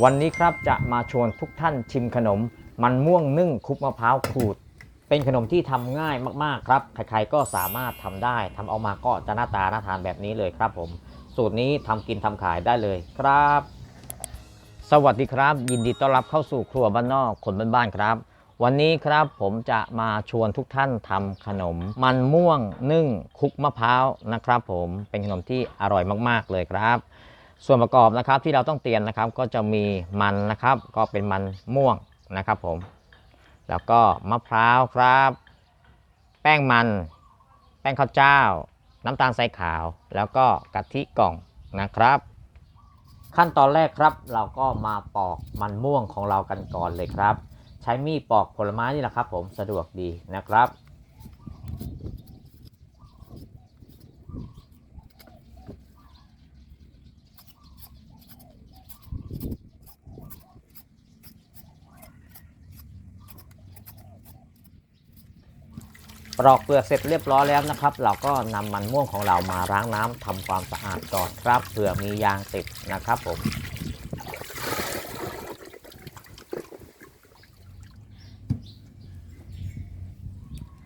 วันนี้ครับจะมาชวนทุกท่านชิมขนม มันม่วงนึ่งคุกมะพร้าวขูด เป็นขนมที่ทำง่ายมากๆครับ ใครๆก็สามารถทำได้ทำเอามาก็จะหน้าตาน่าทานแบบนี้เลยครับผม สูตรนี้ทำกินทำขายได้เลยครับ สวัสดีครับ ยินดีต้อนรับเข้าสู่ครัวบ้านนอกคนบ้านๆครับ วันนี้ครับผมจะมาชวนทุกท่านทำขนม มันม่วงนึ่งคุกมะพร้าวนะครับ ผมเป็นขนมที่อร่อยมากๆเลยครับ ส่วนประกอบนะครับที่เราต้องเตรียมนะครับ ก็จะมีมันนะครับ ก็เป็นมันม่วงนะครับผม แล้วก็มะพร้าวครับ แป้งมัน แป้งข้าวเจ้า น้ำตาลทรายขาว แล้วก็กะทิกล่องนะครับ ขั้นตอนแรกครับเราก็มาปอกมันม่วงของเรากันก่อนเลยครับ ใช้มีดปอกผลไม้นี่แหละครับ ผมสะดวกดีนะครับ ปลอกเปลือกเสร็จเรียบร้อยแล้วนะครับ เราก็นำมันม่วงของเรามาล้างน้ำทำความสะอาดก่อนครับเผื่อมียางติดนะครับผม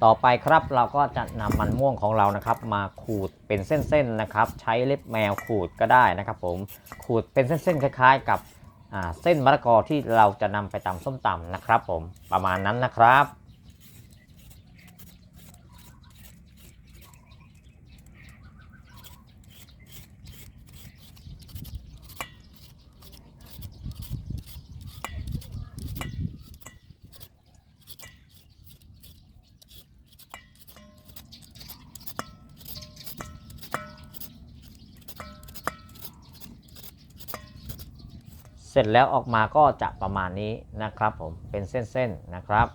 ต่อไปครับเราก็จะนำมันม่วงของเรานะครับ มาขูดเป็นเส้นๆนะครับ ใช้เล็บแมวขูดก็ได้นะครับ ผมขูดเป็นเส้นๆคล้าย ๆ กับเส้นมะละกอที่เราจะนำไปตำส้มตำนะครับ ผมประมาณนั้นนะครับ สร็จแล้วออกมาก็จะประมาณนี้นะครับผมเป็นเส้นๆนะครับ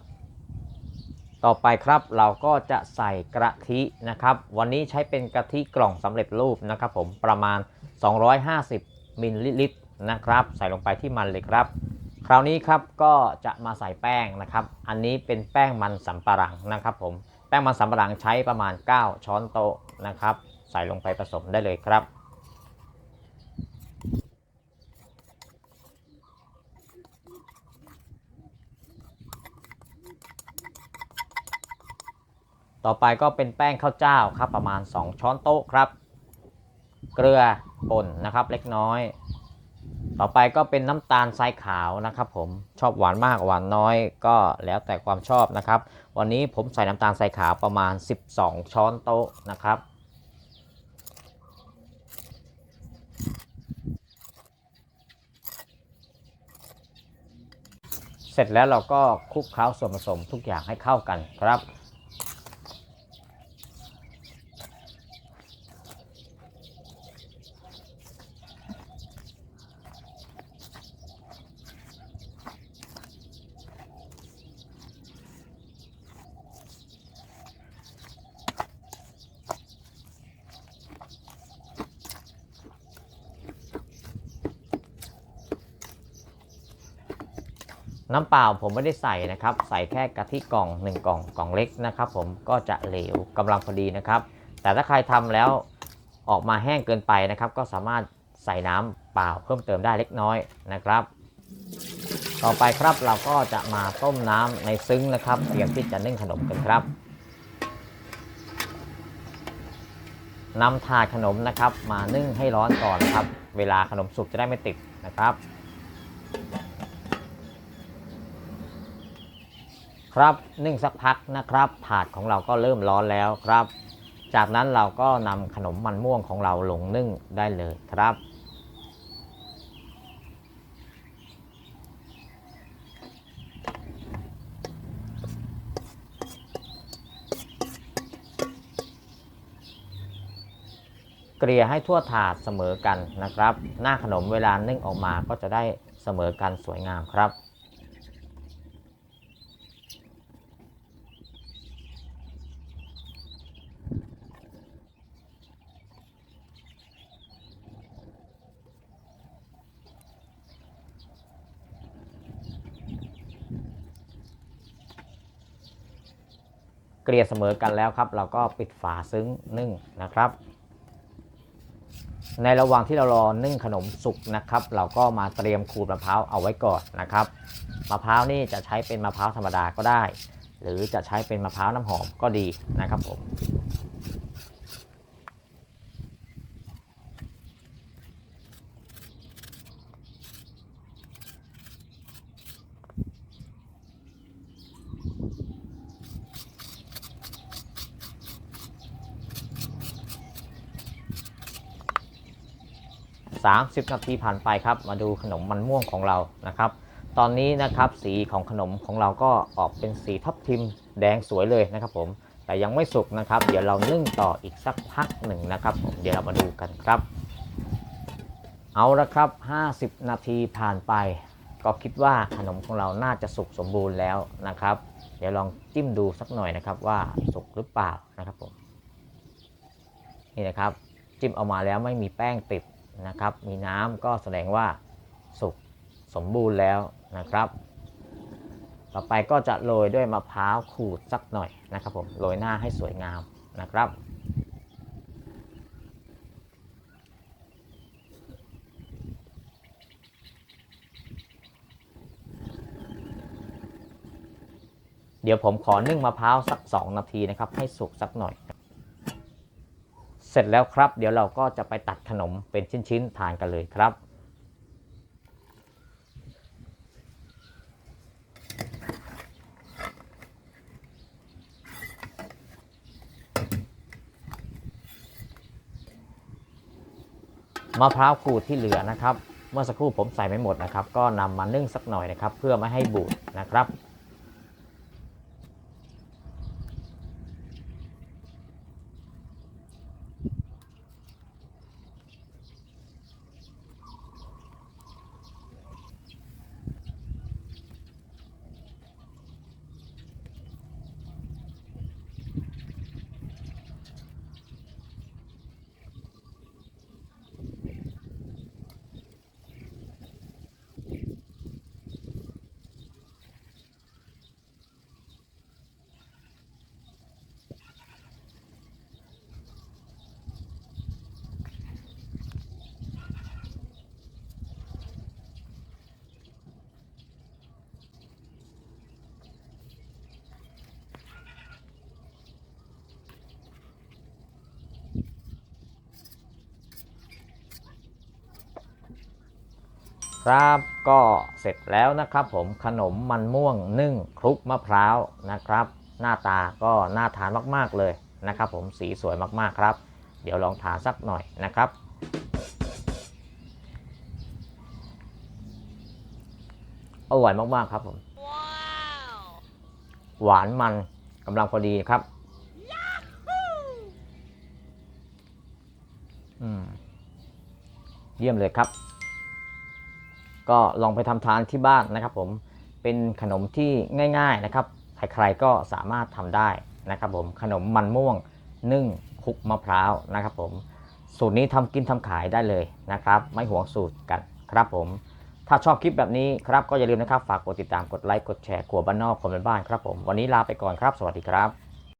ต่อไปครับเราก็จะใส่กะทินะครับ วันนี้ใช้เป็นกะทิกล่องสำเร็จรูปนะครับผมประมาณ 250มิลลิลิตรนะครับ ใส่ลงไปที่มันเลยครับ คราวนี้ครับก็จะมาใส่แป้งนะครับ อันนี้เป็นแป้งมันสำปะหลังนะครับผมแป้งมันสำปะหลังใช้ประมาณ 9 ช้อนโต๊ะนะครับ ใส่ลงไปผสมได้เลยครับ ต่อไปก็เป็นแป้งข้าวเจ้าครับประมาณ 2 ช้อนโต๊ะครับ เกลือป่นนะครับเล็กน้อย ต่อไปก็เป็นน้ำตาลทรายขาวนะครับ ผมชอบหวานมากหวานน้อยก็แล้วแต่ความชอบนะครับ วันนี้ผมใส่น้ำตาลทรายขาวประมาณ 12 ช้อนโต๊ะนะครับเสร็จแล้วเราก็คลุกเคล้าส่วนผสมทุกอย่างให้เข้ากันครับ น้ำเปล่าผมไม่ได้ใส่นะครับ ใส่แค่กะทิกล่อง 1 กล่องกล่องเล็กนะครับ ผมก็จะเหลวกำลังพอดีนะครับ แต่ถ้าใครทำแล้วออกมาแห้งเกินไปนะครับ ก็สามารถใส่น้ำเปล่าเพิ่มเติมได้เล็กน้อยนะครับ ต่อไปครับเราก็จะมาต้มน้ำในซึ้งนะครับเตรียมที่จะนึ่งขนมกันครับนำถาดขนมนะครับ มานึ่งให้ร้อนก่อนครับ เวลาขนมสุกจะได้ไม่ติดนะครับ ครับนึ่งสักพักนะครับ ถาดของเราก็เริ่มร้อนแล้วครับ จากนั้นเราก็นำขนมมันม่วงของเราลงนึ่งได้เลยครับ เกลี่ยให้ทั่วถาดเสมอกันนะครับ หน้าขนมเวลานึ่งออกมาก็จะได้เสมอกันสวยงามครับ เกลี่ยเสมอกันแล้วครับ เราก็ปิดฝาซึ้งนึ่งนะครับ ในระหว่างที่เรารอนึ่งขนมสุกนะครับ เราก็มาเตรียมขูดมะพร้าวเอาไว้ก่อนนะครับมะพร้าวนี่จะใช้เป็นมะพร้าวธรรมดาก็ได้ หรือจะใช้เป็นมะพร้าวน้ำหอมก็ดีนะครับผม 30 นาทีผ่านไปครับ มาดูขนมมันม่วงของเรานะครับ ตอนนี้นะครับสีของขนมของเราก็ออกเป็นสีทับทิมแดงสวยเลยนะครับผมแต่ยังไม่สุกนะครับ เดี๋ยวเรานึ่งต่ออีกสักพักหนึ่งนะครับผมเดี๋ยวเรามาดูกันครับ เอาละครับ 50 นาทีผ่านไป ก็คิดว่าขนมของเราน่าจะสุกสมบูรณ์แล้วนะครับ เดี๋ยวลองจิ้มดูสักหน่อยนะครับว่าสุกหรือเปล่านะครับผมนี่นะครับจิ้มออกมาแล้วไม่มีแป้งติด นะครับ มีน้ำก็แสดงว่าสุกสมบูรณ์แล้วนะครับ ต่อไปก็จะโรยด้วยมะพร้าวขูดสักหน่อยนะครับผมโรยหน้าให้สวยงามนะครับเดี๋ยวผมขอนึ่งมะพร้าวสัก 2 นาทีนะครับ ให้สุกสักหน่อย เสร็จแล้วครับ เดี๋ยวเราก็จะไปตัดขนมเป็นชิ้นๆทานกันเลยครับมะพร้าวขูดที่เหลือนะครับ เมื่อสักครู่ผมใส่ไม่หมดนะครับ ก็นำมานึ่งสักหน่อยนะครับ เพื่อไม่ให้บูดนะครับ ครับก็เสร็จแล้วนะครับผมขนมมันม่วงนึ่งคลุกมะพร้าวนะครับ หน้าตาก็น่าทานมากๆเลยนะครับ ผมสีสวยมากๆครับ เดี๋ยวลองทานสักหน่อยนะครับ อร่อยมากๆครับผมหวานมันกำลังพอดีครับอืมเยี่ยมเลยครับ ก็ลองไปทำทานที่บ้านนะครับผมเป็นขนมที่ง่าย ๆนะครับ ใครๆก็สามารถทำได้นะครับผมขนมมันม่วงนึ่งคุกมะพร้าวนะครับผมสูตรนี้ทำกินทำขายได้เลยนะครับ ไม่หวงสูตรกันครับผม ถ้าชอบคลิปแบบนี้ครับก็อย่าลืมนะครับ ฝากกดติดตามกดไลค์กดแชร์ขัวบ้านนอกคนเป็นบ้านครับผมวันนี้ลาไปก่อนครับ สวัสดีครับ